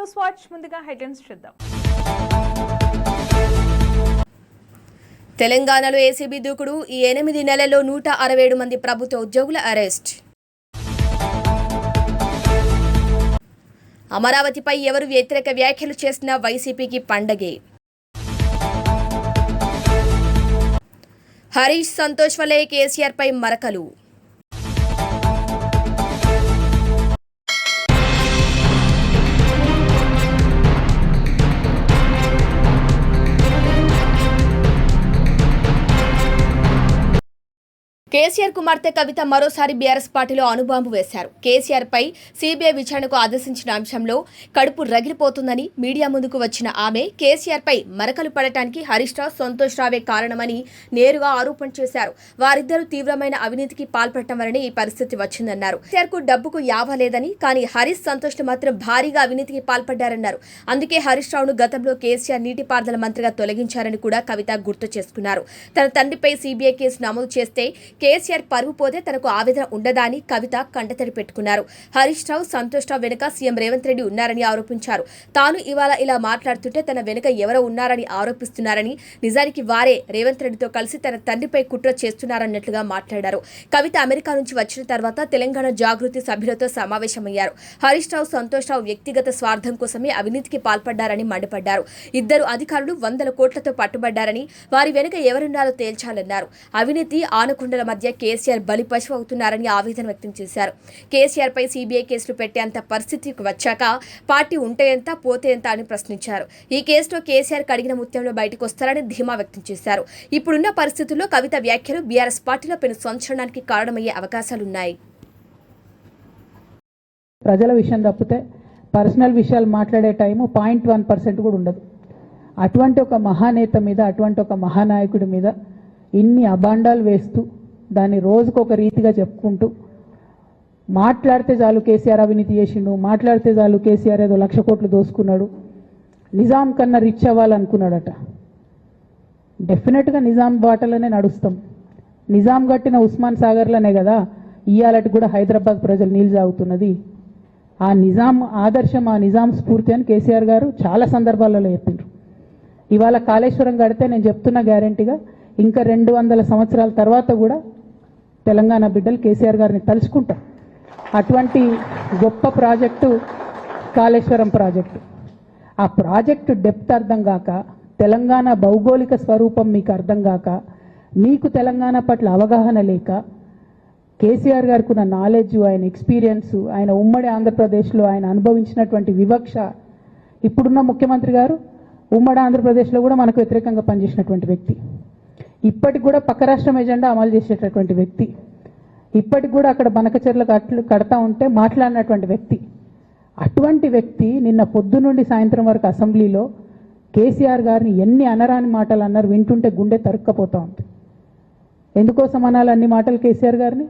News watch ముందుగా headlines చూద్దాం. తెలంగాణలో ఏసీబీ దూకుడు ఈ ఎనిమిది నెలల్లో నూట అరవై ఏడు మంది ప్రభుత్వ ఉద్యోగుల అరెస్ట్. అమరావతిపై ఎవరు వ్యతిరేక వ్యాఖ్యలు చేసినా వైసీపీకి పండగే. హరీష్ సంతోష్ వలే కేసీఆర్పై మరకలు. కేసీఆర్ కుమార్తె కవిత మరోసారి బీఆర్ఎస్ పార్టీలో అణుబాంబు వేశారు. కేసీఆర్ పై సీబీఐ విచారణకు ఆదేశించిన అంశంలో కడుపు రగిలిపోతుందని మీడియా ముందుకు వచ్చిన ఆమె కేసీఆర్ పై మరకలు పడటానికి హరీష్ రావు సంతోష్ రావే కారణమని నేరుగా ఆరోపణ చేశారు. వారిద్దరూ తీవ్రమైన అవినీతికి పాల్పడటం వలన ఈ పరిస్థితి వచ్చిందన్నారు. కేసీఆర్కు డబ్బుకు యావ లేదని కానీ హరీష్ సంతోష్ మాత్రం భారీగా అవినీతికి పాల్పడ్డారన్నారు. అందుకే హరీష్ రావును గతంలో కేసీఆర్ నీటిపారుదల మంత్రిగా తొలగించారని కూడా కవిత గుర్తు చేసుకున్నారు. తన తండ్రిపై సీబీఐ కేసు నమోదు చేస్తే కేసీఆర్ పరువు పోతే తనకు ఆవేదన ఉండదా అని కవిత కంటతడి పెట్టుకున్నారు. హరీష్ రావు సంతోష్ రావు వెనుక సీఎం రేవంత్ రెడ్డి ఉన్నారని ఆరోపించారు. తాను ఇవాళ ఇలా మాట్లాడుతుంటే తన వెనుక ఎవరో ఉన్నారని ఆరోపిస్తున్నారని నిజానికి వారే రేవంత్ రెడ్డితో కలిసి తన తండ్రిపై కుట్ర చేస్తున్నారన్నట్లుగా మాట్లాడారు. కవిత అమెరికా నుంచి వచ్చిన తర్వాత తెలంగాణ జాగృతి సభ్యులతో సమావేశమయ్యారు. హరీష్ రావు సంతోష్ రావు వ్యక్తిగత స్వార్థం కోసమే అవినీతికి పాల్పడ్డారని మండిపడ్డారు. ఇద్దరు అధికారులు వందల కోట్లతో పట్టుబడ్డారని వారి వెనుక ఎవరున్నారో తేల్చాలన్నారు. అవినీతి ఆనకుండల మధ్య కేసీఆర్ బలి పశువు అవుతున్నారని ఆవేదన వ్యక్తం చేశారు. కేసీఆర్పై సీబీఐ కేసులు పెట్టేంత పరిస్థితికి వచ్చాక పార్టీ ఉంటే ఎంత పోతే ఎంత అని ప్రశ్నించారు. ఈ కేసులో కేసీఆర్ కడిగిన ముత్యంలో బయటకు వస్తారని ధీమా వ్యక్తం చేశారు. ఇప్పుడున్న పరిస్థితుల్లో కవిత వ్యాఖ్యలు బీఆర్ఎస్ పార్టీలో పెను సంచలనానికి కారణమయ్యే అవకాశాలున్నాయి. ప్రజల విషయం తప్పితే పర్సనల్ విషయాలు మాట్లాడే టైము పాయింట్ వన్ పర్సెంట్ కూడా ఉండదు. అటువంటి ఒక మహానేత మీద అటువంటి ఒక మహానాయకుడి మీద ఇన్ని అబాండాలు వేస్తూ దాన్ని రోజుకొక రీతిగా చెప్పుకుంటూ మాట్లాడితే చాలు కేసీఆర్ అవినీతి చేసిండు మాట్లాడితే చాలు కేసీఆర్ ఏదో లక్ష కోట్లు దోసుకున్నాడు. నిజాం కన్నా రిచ్ అవ్వాలనుకున్నాడట. డెఫినెట్గా నిజాం బాటలోనే నడుస్తాం. నిజాం కట్టిన ఉస్మాన్ సాగర్లోనే కదా ఇయ్యాలటి కూడా హైదరాబాద్ ప్రజలు నీళ్ళు సాగుతున్నది ఆ నిజాం ఆదర్శం ఆ నిజాం స్ఫూర్తి అని కేసీఆర్ గారు చాలా సందర్భాలలో చెప్పిండ్రు ఇవాళ కాళేశ్వరం కడితే నేను చెప్తున్న గ్యారంటీగా ఇంకా రెండు వందల సంవత్సరాల తర్వాత కూడా తెలంగాణ బిడ్డలు కేసీఆర్ గారిని తలుచుకుంటారు అటువంటి గొప్ప ప్రాజెక్టు కాళేశ్వరం ప్రాజెక్టు. ఆ ప్రాజెక్టు డెప్త్ అర్థం కాక తెలంగాణ భౌగోళిక స్వరూపం మీకు అర్థం కాక మీకు తెలంగాణ పట్ల అవగాహన లేక కేసీఆర్ గారికి ఉన్న నాలెడ్జ్ ఆయన ఎక్స్పీరియన్స్ ఆయన ఉమ్మడి ఆంధ్రప్రదేశ్లో ఆయన అనుభవించినటువంటి వివక్ష ఇప్పుడున్న ముఖ్యమంత్రి గారు ఉమ్మడి ఆంధ్రప్రదేశ్లో కూడా మనకు వ్యతిరేకంగా పనిచేసినటువంటి వ్యక్తి. ఇప్పటికి కూడా పక్క రాష్ట్రం ఎజెండా అమలు చేసేటటువంటి వ్యక్తి. ఇప్పటికి కూడా అక్కడ బనకచెర్ల కట్లు కడతా ఉంటే మాట్లాడినటువంటి వ్యక్తి. అటువంటి వ్యక్తి నిన్న పొద్దు నుండి సాయంత్రం వరకు అసెంబ్లీలో కేసీఆర్ గారిని ఎన్ని అనరాని మాటలు అన్నారు వింటుంటే గుండె తరుక్కపోతా ఉంది. ఎందుకోసం అనాలి అన్ని మాటలు కేసీఆర్ గారిని?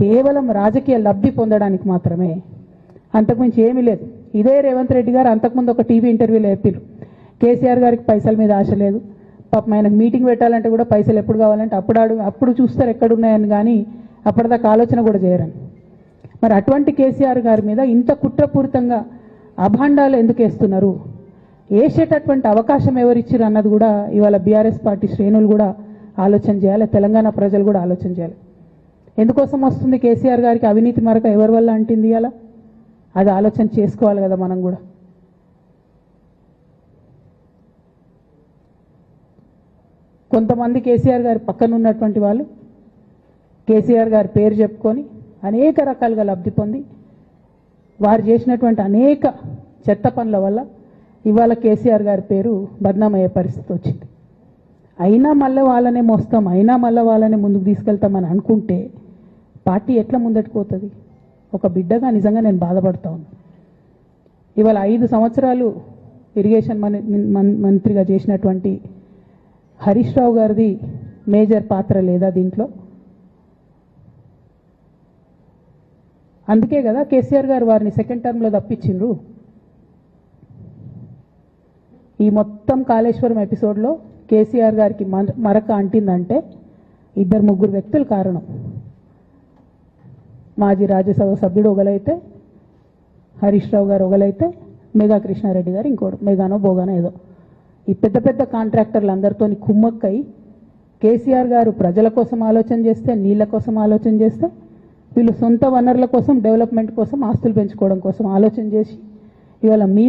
కేవలం రాజకీయ లబ్ధి పొందడానికి మాత్రమే. అంతకుమించి ఏమీ లేదు. ఇదే రేవంత్ రెడ్డి గారు అంతకుముందు ఒక టీవీ ఇంటర్వ్యూలో చెప్పారు కేసీఆర్ గారికి పైసల మీద ఆశ లేదు. పాపం ఆయనకు మీటింగ్ పెట్టాలంటే కూడా పైసలు ఎప్పుడు కావాలంటే అప్పుడు అడుగు అప్పుడు చూస్తారు ఎక్కడున్నాయని కానీ అప్పటిదాకా ఆలోచన కూడా చేయరని మరి అటువంటి కేసీఆర్ గారి మీద ఇంత కుట్రపూరితంగా అభాండాలు ఎందుకు వేస్తున్నారు? వేసేటటువంటి అవకాశం ఎవరిచ్చారు అన్నది కూడా ఇవాళ బీఆర్ఎస్ పార్టీ శ్రేణులు కూడా ఆలోచన చేయాలి తెలంగాణ ప్రజలు కూడా ఆలోచన చేయాలి. ఎందుకోసం వస్తుంది కేసీఆర్ గారికి అవినీతి మరక ఎవరి వల్ల అంటింది అలా అది ఆలోచన చేసుకోవాలి కదా మనం కూడా. కొంతమంది కేసీఆర్ గారి పక్కన ఉన్నటువంటి వాళ్ళు కేసీఆర్ గారి పేరు చెప్పుకొని అనేక రకాలుగా లబ్ధి పొంది వారు చేసినటువంటి అనేక చెత్త పనుల వల్ల ఇవాళ కేసీఆర్ గారి పేరు బద్నామయ్యే పరిస్థితి వచ్చింది. అయినా మళ్ళీ వాళ్ళనే మోస్తాం అయినా మళ్ళీ వాళ్ళనే ముందుకు తీసుకెళ్తామని అనుకుంటే పార్టీ ఎట్లా ముందట్టుకుపోతుంది ఒక బిడ్డగా నిజంగా నేను బాధపడతా ఉన్నాను ఇవాళ ఐదు సంవత్సరాలు ఇరిగేషన్ మంత్రిగా చేసినటువంటి హరీష్ రావు గారిది మేజర్ పాత్ర లేదా దీంట్లో? అందుకే కదా కేసీఆర్ గారు వారిని సెకండ్ టర్మ్లో తప్పించిండ్రు. ఈ మొత్తం కాళేశ్వరం ఎపిసోడ్లో కేసీఆర్ గారికి మరక అంటిందంటే ఇద్దరు ముగ్గురు వ్యక్తులు కారణం. మాజీ రాజ్యసభ సభ్యుడు ఒకలైతే హరీష్ రావు గారు ఒకలైతే మెగా కృష్ణారెడ్డి గారు ఇంకోడు మెగానో బోగానో ఏదో. ఈ పెద్ద పెద్ద కాంట్రాక్టర్లు అందరితో కుమ్మక్కై కేసీఆర్ గారు ప్రజల కోసం ఆలోచన చేస్తే నీళ్ళ కోసం ఆలోచన చేస్తే వీళ్ళు సొంత వనరుల కోసం డెవలప్మెంట్ కోసం ఆస్తులు పెంచుకోవడం కోసం ఆలోచన చేసి ఇవాళ మీ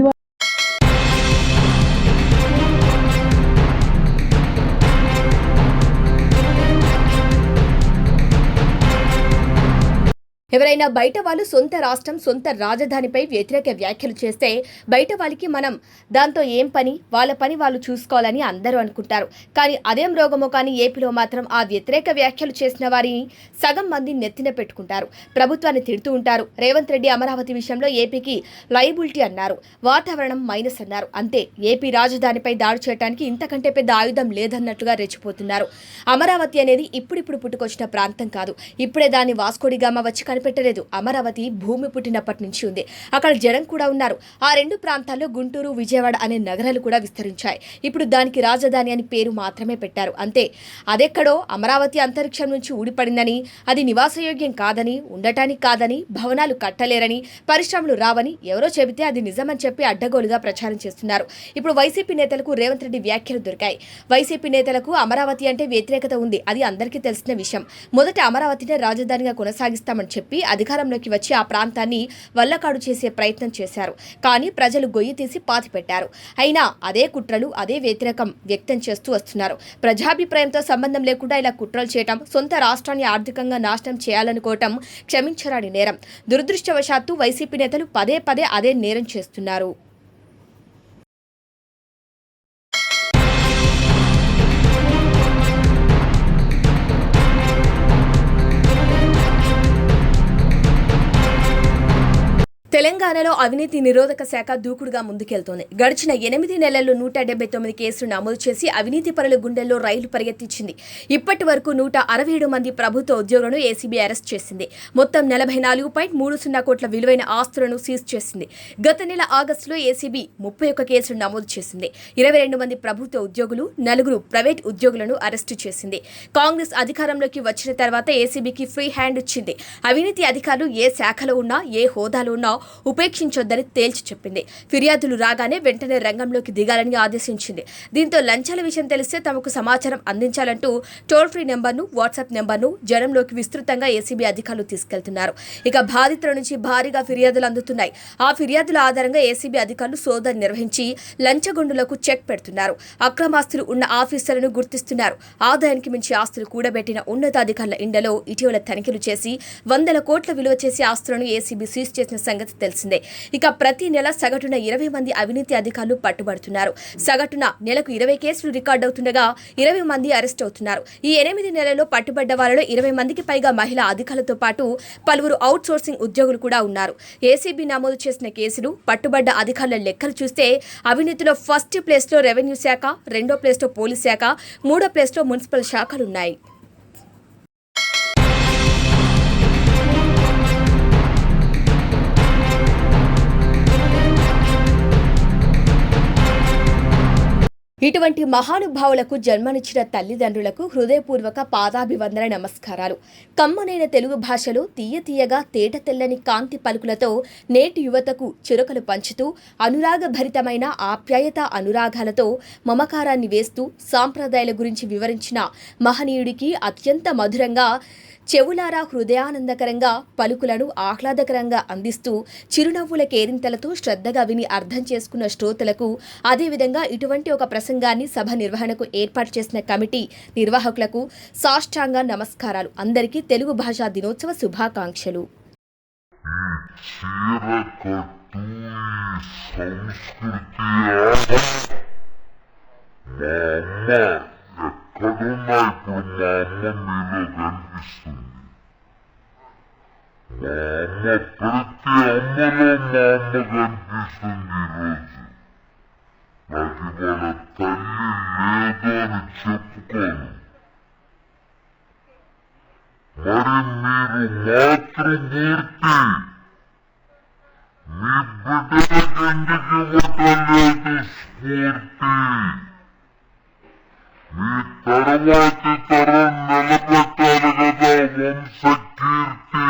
ఎవరైనా బయట వాళ్ళు సొంత రాష్ట్రం సొంత రాజధానిపై వ్యతిరేక వ్యాఖ్యలు చేస్తే బయట వాళ్ళకి మనం దాంతో ఏం పని? వాళ్ళ పని వాళ్ళు చూసుకోవాలని అందరూ అనుకుంటారు. కానీ అదేం రోగమో కానీ ఏపీలో మాత్రం ఆ వ్యతిరేక వ్యాఖ్యలు చేసిన వారిని సగం మంది నెత్తిన పెట్టుకుంటారు. ప్రభుత్వాన్ని తిడుతూ ఉంటారు. రేవంత్ రెడ్డి అమరావతి విషయంలో ఏపీకి లయబిలిటీ అన్నారు. వాతావరణం మైనస్ అన్నారు. అంతే. ఏపీ రాజధానిపై దాడి చేయడానికి ఇంతకంటే పెద్ద ఆయుధం లేదన్నట్లుగా రెచ్చిపోతున్నారు. అమరావతి అనేది ఇప్పుడిప్పుడు పుట్టుకొచ్చిన ప్రాంతం కాదు. ఇప్పుడే దాన్ని వాస్కోడిగామ వచ్చి కనిపెట్టలేదు. అమరావతి భూమి పుట్టినప్పటి నుంచి ఉంది. అక్కడ జనం కూడా ఉన్నారు. ఆ రెండు ప్రాంతాల్లో గుంటూరు విజయవాడ అనే నగరాలు కూడా విస్తరించాయి. ఇప్పుడు దానికి రాజధాని అని పేరు మాత్రమే పెట్టారు. అంతే. అదెక్కడో అమరావతి అంతరిక్షం నుంచి ఊడిపడిందని అది నివాసయోగ్యం కాదని ఉండటానికి కాదని భవనాలు కట్టలేరని పరిశ్రమలు రావని ఎవరో చెబితే అది నిజమని చెప్పి అడ్డగోలుగా ప్రచారం చేస్తున్నారు. ఇప్పుడు వైసీపీ నేతలకు రేవంత్ రెడ్డి వ్యాఖ్యలు దొరికాయి. వైసీపీ నేతలకు అమరావతి అంటే వ్యతిరేకత ఉంది. అది అందరికీ తెలిసిన విషయం. మొదట అమరావతినే రాజధానిగా కొనసాగిస్తామని చెప్పి అధికారంలోకి వచ్చి ఆ ప్రాంతాన్ని వల్లకాడు చేసే ప్రయత్నం చేశారు. కానీ ప్రజలు గొయ్యి తీసి పాతిపెట్టారు అయినా అదే కుట్రలు అదే వ్యతిరేకం వ్యక్తం చేస్తూ వస్తున్నారు. ప్రజాభిప్రాయంతో సంబంధం లేకుండా ఇలా కుట్రలు చేయటం సొంత రాష్ట్రాన్ని ఆర్థికంగా నాశనం చేయాలనుకోవటం క్షమించరాని నేరం. దురదృష్టవశాత్తు వైసీపీ నేతలు పదే పదే అదే నేరం చేస్తున్నారు. తెలంగాణలో అవినీతి నిరోధక శాఖ దూకుడుగా ముందుకెళ్తోంది. గడిచిన ఎనిమిది నెలల్లో నూట డెబ్బై తొమ్మిది కేసులు నమోదు చేసి అవినీతి పరుల గుండెల్లో రైలు పరిగెత్తించింది. ఇప్పటి వరకు నూట అరవై ఏడు మంది ప్రభుత్వ ఉద్యోగులను ఏసీబీ అరెస్ట్ చేసింది. మొత్తం నలభై నాలుగు పాయింట్ మూడు సున్నా కోట్ల విలువైన ఆస్తులను సీజ్ చేసింది. గత నెల ఆగస్టులో ఏసీబీ ముప్పై ఒక్క కేసులు నమోదు చేసింది. ఇరవై రెండు మంది ప్రభుత్వ ఉద్యోగులు నలుగురు ప్రైవేట్ ఉద్యోగులను అరెస్టు చేసింది. కాంగ్రెస్ అధికారంలోకి వచ్చిన తర్వాత ఏసీబీకి ఫ్రీ హ్యాండ్ ఇచ్చింది. అవినీతి అధికారులు ఏ శాఖలో ఉన్నా ఏ హోదాలో ఉన్నా ఉపేక్షించొద్దని తేల్చి చెప్పింది. ఫిర్యాదులు రాగానే వెంటనే రంగంలోకి దిగాలని ఆదేశించింది. దీంతో లంచాల విషయం తెలిస్తే తమకు సమాచారం అందించాలంటూ టోల్ ఫ్రీ నెంబర్ను వాట్సాప్ నెంబర్ను జనంలోకి విస్తృతంగా ఏసీబీ అధికారులు తీసుకెళ్తున్నారు. ఇక బాధితుల నుంచి భారీగా ఫిర్యాదులు అందుతున్నాయి. ఆ ఫిర్యాదుల ఆధారంగా ఏసీబీ అధికారులు సోదరు నిర్వహించి లంచగొండులకు చెక్ పెడుతున్నారు. అక్రమాస్తులు ఉన్న ఆఫీసర్లను గుర్తిస్తున్నారు. ఆదాయానికి మించి ఆస్తులు కూడబెట్టిన ఉన్నతాధికారుల ఇండలో ఇటీవల తనిఖీలు చేసి వందల కోట్ల విలువ చేసే ఆస్తులను ఏసీబీ సీజ్ చేసిన సంగతి తెలిసిందే. ఇక ప్రతి నెల సగటున ఇరవై మంది అవినీతి అధికారులు పట్టుబడుతున్నారు. సగటున నెలకు ఇరవై కేసులు రికార్డు అవుతుండగా ఇరవై మంది అరెస్ట్ అవుతున్నారు. ఈ ఎనిమిది నెలల్లో పట్టుబడ్డ వారిలో ఇరవై మందికి పైగా మహిళా అధికారులతో పాటు పలువురు అవుట్ సోర్సింగ్ ఉద్యోగులు కూడా ఉన్నారు. ఏసీబీ నమోదు చేసిన కేసులు పట్టుబడ్డ అధికారుల లెక్కలు చూస్తే అవినీతిలో ఫస్ట్ ప్లేస్లో రెవెన్యూ శాఖ రెండో ప్లేస్లో పోలీస్ శాఖ మూడో ప్లేస్లో మున్సిపల్ శాఖలున్నాయి. ఇటువంటి మహానుభావులకు జన్మనిచ్చిన తల్లిదండ్రులకు హృదయపూర్వక పాదాభివందన నమస్కారాలు. కమ్మనైన తెలుగు భాషలో తీయ తీయగా తేట తెల్లని కాంతి పలుకులతో నేటి యువతకు చిరుకలు పంచుతూ అనురాగభరితమైన ఆప్యాయత అనురాగాలతో మమకారాన్ని వేస్తూ సాంప్రదాయాల గురించి వివరించిన మహనీయుడికి అత్యంత మధురంగా చెవులారా హృదయానందకరంగా పలుకులను ఆహ్లాదకరంగా అందిస్తూ చిరునవ్వుల కేరింతలతో శ్రద్ధగా విని అర్థం చేసుకున్న శ్రోతలకు అదేవిధంగా ఇటువంటి ఒక ప్రసంగాన్ని సభ నిర్వహణకు ఏర్పాటు చేసిన కమిటీ నిర్వాహకులకు సాష్టాంగ నమస్కారాలు. అందరికీ తెలుగు భాషా దినోత్సవ శుభాకాంక్షలు. సంస్కృతి మా అమ్మ ఎక్కడున్నా ఇప్పుడు మా అమ్మ మీలో కనిపిస్తుంది మా అమ్మ ప్రతి అమ్మలో మా అమ్మ కనిపిస్తుంది ఈరోజు నాకు ఇవాళ తల్లి లేదు అని చెప్పుకోను మరి మీరు మాతృమూర్తి మీ బిడ్డలకు ఎందుకు ఇవ్వటలేదు స్ఫూర్తి మీ తర్వాతి తరం నిలబెట్టాలి కదా వంశకీర్తి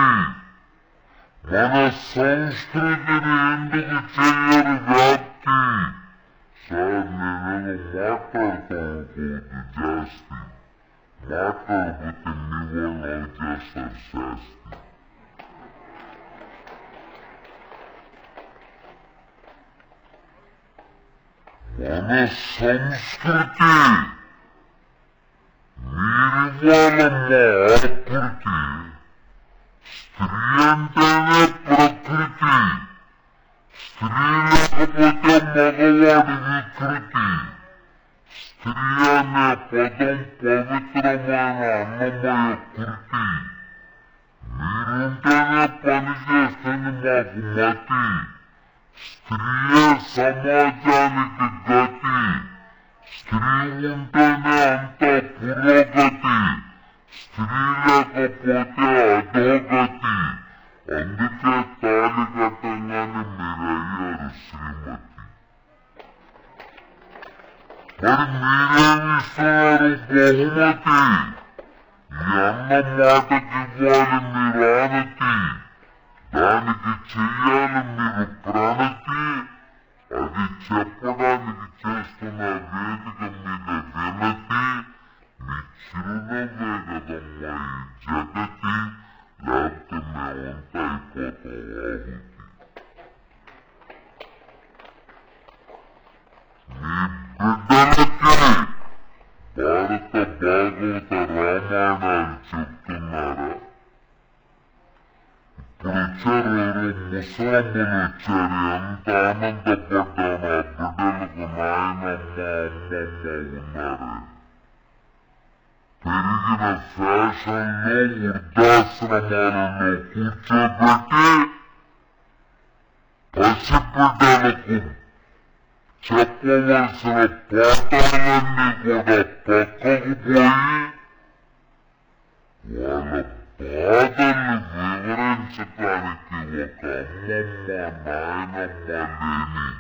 మన సంస్కృతిని ఎందుకు చెయ్యరు మాట్లాడుకోకూడదు జాస్తి మాట్లాడకపోతే నీ వాళ్ళు చేస్తారు శాస్తి మన సంస్కృతి మీరివ్వాలమ్మ ఆకృతి స్త్రీ అంటేనే ప్రకృతి స్త్రీ లేకపోతే మగవాడి వికృతి స్త్రీ అనే పదం పవిత్రమైన అన్నమయ కృతి మీరుంటేనే పని చేస్తుంది మాకు మతి స్త్రీయే సమాజానికి గతి స్త్రీ ఉంటేనే అంత పురోగతి స్త్రీ లేకపోతే అధోగతి అందుకే తాళి కట్టంగానే మీరు అయ్యారు శ్రీమతి మరి మీరేమిస్తున్నారు బహుమతి ఈ అన్న మాటకి ఇవ్వాలి మీరు ఆనతి ఎవరు ముసలమ్మలు వచ్చారు ఎంత ఆనందపడ్డాను ఆ బిడ్డలకు నాయనమ్మ అమ్మమ్మ ఉన్నారు పెరిగిన ఫ్యాషన్లో వృద్ధాశ్రమాలలో కూర్చోబెట్టి పసిబిడ్డలకు చెప్పవలసిన పాఠాలన్నీ కూడా పక్కకు పోయి వాళ్ళ لما معانا مدني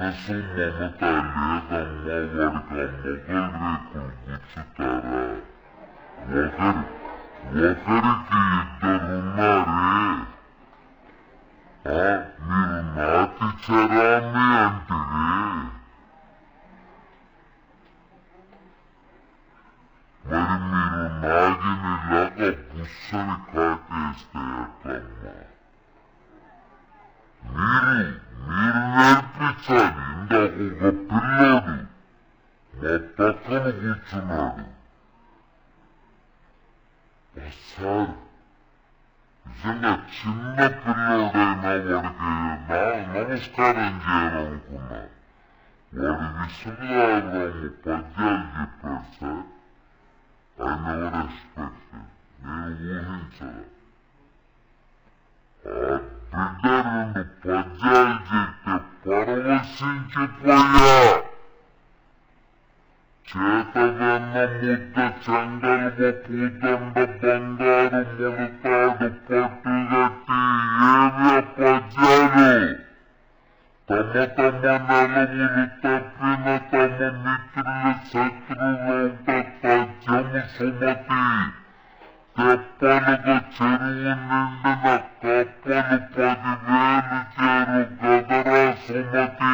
మీకు మనసు మమత లేదమ్మా వాడికి ఆ మొగల్ రేకులు గుచ్చుతారా ఒకరి ఒకరికి ఇద్దరున్నారే ఆ, మీరు నాటి మా పక్కన కూర్చున్నాడు సార్ నిజంగా చిన్న పిల్లోడైనా వాడికి నా నమస్కారం చేయాలనుకున్నా వాడి విశ్వనాథరాము పద్యాలు చెప్పాడు సార్ ఐ నెవర్ ఎక్స్పెక్టెడ్ నేను ఊహించలే ఆ బిడ్డ రెండు పద్యాలు చెప్తే పరవశించిపోయా చేతవెన్న ముద్ద చెంగల్వ పూదండ బంగారు ముడతాడు పట్టుగట్టి ఏవే పద్యాలు తమ తమ నెలవులు తప్పిన తమ మిత్రుల శత్రువులంట తథ్యము సుమతి తెప్పలుగా చెరువు నిండిన కప్పలు పదివేలు చేరు గదరా సుమతి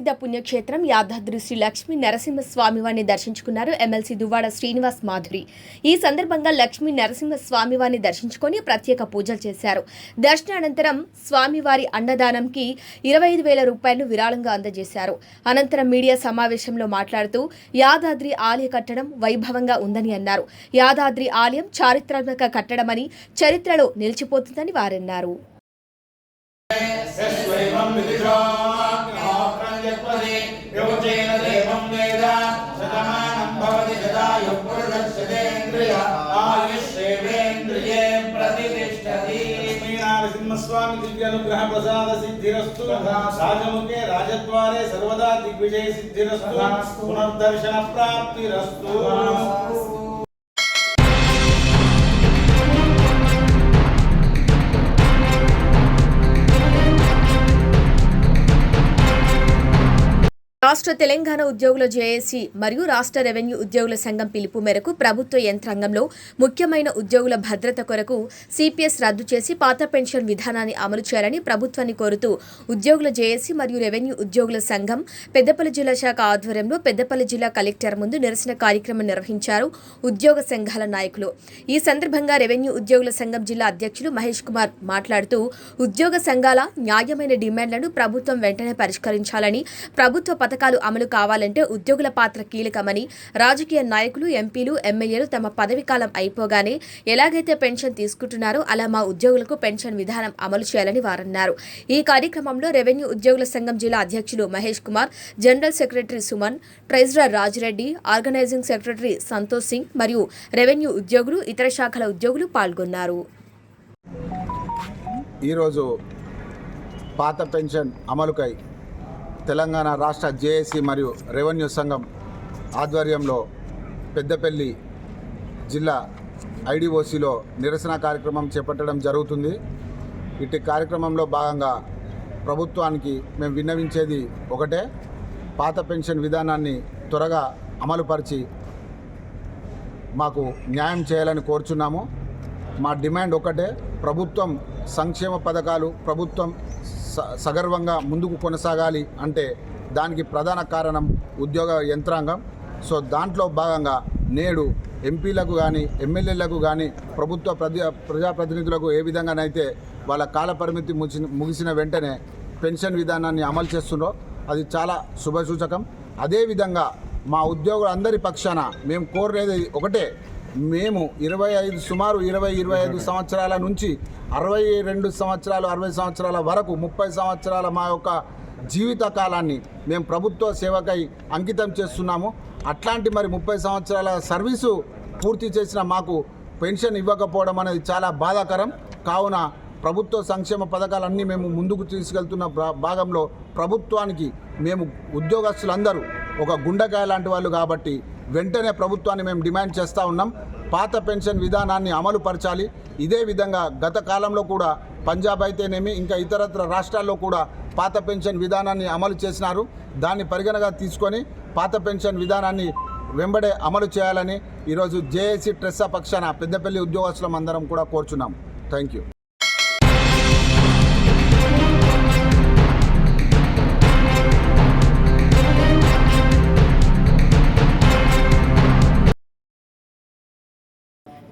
ప్రసిద్ధ పుణ్యక్షేత్రం యాదాద్రి శ్రీ లక్ష్మీ నరసింహస్వామివారిని దర్శించుకున్నారు ఎమ్మెల్సీ దువ్వాడ శ్రీనివాస్ మాధురి. ఈ సందర్భంగా లక్ష్మీ నరసింహస్వామివారిని దర్శించుకొని ప్రత్యేక పూజలు చేశారు. దర్శనానంతరం స్వామివారి అన్నదానంకి ఇరవై ఐదు వేల రూపాయలు విరాళంగా అందజేశారు. అనంతరం మీడియా సమావేశంలో మాట్లాడుతూ యాదాద్రి ఆలయ కట్టడం వైభవంగా ఉందని అన్నారు. యాదాద్రి ఆలయం చారిత్రాత్మక కట్టడమని చరిత్రలో నిలిచిపోతుందని వారన్నారు. దివ్య అనుగ్రహ ప్రసాద సిద్ధిరస్తు రాజముఖే రాజద్వారే సర్వదా దిగ్విజయ సిద్ధిరస్తు పునర్దర్శన ప్రాప్తిరస్తు రాష్ట్ర తెలంగాణ ఉద్యోగుల జేఏసీ మరియు రాష్ట్ర రెవెన్యూ ఉద్యోగుల సంఘం పిలుపు మేరకు ప్రభుత్వ యంత్రాంగంలో ముఖ్యమైన ఉద్యోగుల భద్రత కొరకు సిపిఎస్ రద్దు చేసి పాత పెన్షన్ విధానాన్ని అమలు చేయాలని ప్రభుత్వాన్ని కోరుతూ ఉద్యోగుల జేఏసీ మరియు రెవెన్యూ ఉద్యోగుల సంఘం పెద్దపల్లి జిల్లా శాఖ ఆధ్వర్యంలో పెద్దపల్లి జిల్లా కలెక్టర్ ముందు నిరసన కార్యక్రమం నిర్వహించారు ఉద్యోగ సంఘాల నాయకులు. ఈ సందర్భంగా రెవెన్యూ ఉద్యోగుల సంఘం జిల్లా అధ్యక్షులు మహేష్ కుమార్ మాట్లాడుతూ ఉద్యోగ సంఘాల న్యాయమైన డిమాండ్లను ప్రభుత్వం వెంటనే పరిష్కరించాలని ప్రభుత్వ పథకాలు అమలు కావాలంటే ఉద్యోగుల పాత్ర కీలకమని రాజకీయ నాయకులు ఎంపీలు ఎమ్మెల్యేలు తమ పదవి కాలం అయిపోగానే ఎలాగైతే పెన్షన్ తీసుకుంటున్నారో అలా మా ఉద్యోగులకు పెన్షన్ విధానం అమలు చేయాలని వారన్నారు. ఈ కార్యక్రమంలో రెవెన్యూ ఉద్యోగుల సంఘం జిల్లా అధ్యక్షులు Mahesh Kumar general secretary Suman treasurer Rajireddy organising secretary Santosh Singh మరియు రెవెన్యూ ఉద్యోగులు ఇతర శాఖల ఉద్యోగులు పాల్గొన్నారు. ఈరోజు పాత పెన్షన్ అమలుకై తెలంగాణ రాష్ట్ర జేఏసీ మరియు రెవెన్యూ సంఘం ఆధ్వర్యంలో పెద్దపల్లి జిల్లా ఐడిఓసిలో నిరసన కార్యక్రమం చేపట్టడం జరుగుతుంది. ఇటు కార్యక్రమంలో భాగంగా ప్రభుత్వానికి మేము విన్నవించేది ఒకటే. పాత పెన్షన్ విధానాన్ని త్వరగా అమలుపరిచి మాకు న్యాయం చేయాలని కోరుచున్నాము. మా డిమాండ్ ఒకటే. ప్రభుత్వం సంక్షేమ పథకాలు ప్రభుత్వం సగర్వంగా ముందుకు కొనసాగాలి అంటే దానికి ప్రధాన కారణం ఉద్యోగ యంత్రాంగం. సో దాంట్లో భాగంగా నేడు ఎంపీలకు కానీ ఎమ్మెల్యేలకు కానీ ప్రభుత్వ ప్రజా ప్రజాప్రతినిధులకు ఏ విధంగానైతే వాళ్ళ కాలపరిమితి ముగిసిన ముగిసిన వెంటనే పెన్షన్ విధానాన్ని అమలు చేస్తున్నారో అది చాలా శుభసూచకం. అదేవిధంగా మా ఉద్యోగులందరి పక్షాన మేము కోరేది ఒకటే మేము ఇరవై ఐదు సుమారు ఇరవై ఇరవై ఐదు సంవత్సరాల నుంచి అరవై రెండు సంవత్సరాలు అరవై సంవత్సరాల వరకు ముప్పై సంవత్సరాల మా యొక్క జీవిత కాలాన్ని మేము ప్రభుత్వ సేవకై అంకితం చేస్తున్నాము. అట్లాంటి మరి ముప్పై సంవత్సరాల సర్వీసు పూర్తి చేసిన మాకు పెన్షన్ ఇవ్వకపోవడం అనేది చాలా బాధాకరం. కావున ప్రభుత్వ సంక్షేమ పథకాలన్నీ మేము ముందుకు తీసుకెళ్తున్న భా- భాగంలో ప్రభుత్వానికి మేము ఉద్యోగస్తులందరూ ఒక గుండెకాయ లాంటి వాళ్ళు కాబట్టి వెంటనే ప్రభుత్వాన్ని మేము డిమాండ్ చేస్తూ ఉన్నాం. పాత పెన్షన్ విధానాన్ని అమలు పరచాలి ఇదే విధంగా గత కాలంలో కూడా పంజాబ్ అయితేనేమి ఇంకా ఇతరత్ర రాష్ట్రాల్లో కూడా పాత పెన్షన్ విధానాన్ని అమలు చేసినారు. దాన్ని పరిగణగా తీసుకొని పాత పెన్షన్ విధానాన్ని వెంబడే అమలు చేయాలని ఈరోజు జేఏసీ ట్రెస్సా పక్షాన పెద్దపల్లి ఉద్యోగస్తులం అందరం కూడా కోరుచున్నాం. Thank you.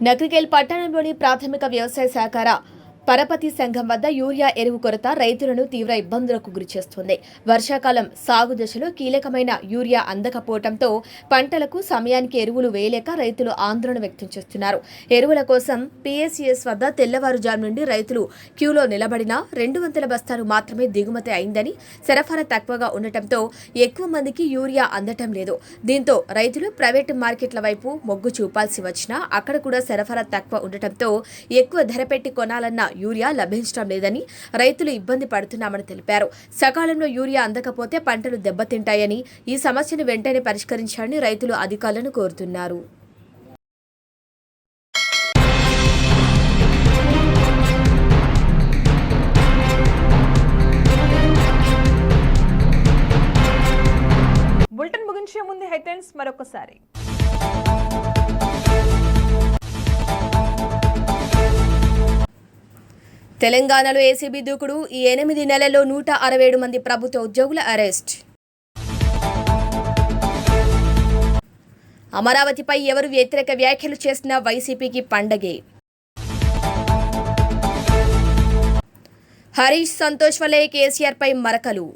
నక్రికేల్ పట్టణంలోని ప్రాథమిక వ్యవసాయ సహకార పరపతి సంఘం వద్ద యూరియా ఎరువు కొరత రైతులను తీవ్ర ఇబ్బందులకు గురిచేస్తుంది. వర్షాకాలం సాగు దశలో కీలకమైన యూరియా అందకపోవడంతో పంటలకు సమయానికి ఎరువులు వేయలేక రైతులు ఆందోళన వ్యక్తం చేస్తున్నారు. ఎరువుల కోసం పీఎస్సీఎస్ వద్ద తెల్లవారుజాము నుండి రైతులు క్యూలో నిలబడినా రెండు వందల బస్తాలు మాత్రమే దిగుమతి అయిందని సరఫరా తక్కువగా ఉండటంతో ఎక్కువ మందికి యూరియా అందటం లేదు. దీంతో రైతులు ప్రైవేటు మార్కెట్ల వైపు మొగ్గు చూపాల్సి వచ్చినా అక్కడ కూడా సరఫరా తక్కువ ఉండటంతో ఎక్కువ ధర పెట్టి కొనాలన్న యూరియా లభించడం లేదని రైతులు ఇబ్బంది పడుతున్నామని తెలిపారు. సకాలంలో యూరియా అందకపోతే పంటలు దెబ్బతింటాయని ఈ సమస్యను వెంటనే పరిష్కరించాలని రైతులు అధికారులను కోరుతున్నారు. బులెటిన్ ముగించే ముందు హెడ్లైన్స్ మరొకసారి. తెలంగాణలో ఏసీబీ దూకుడు ఈ ఎనిమిది నెలల్లో నూట అరవై ఏడు మంది ప్రభుత్వ ఉద్యోగుల అరెస్ట్. అమరావతిపై ఎవరు వ్యతిరేక వ్యాఖ్యలు చేసినా వైసీపీకి పండగే. హరీష్ సంతోష్ వలే కేసీఆర్పై మరకలు.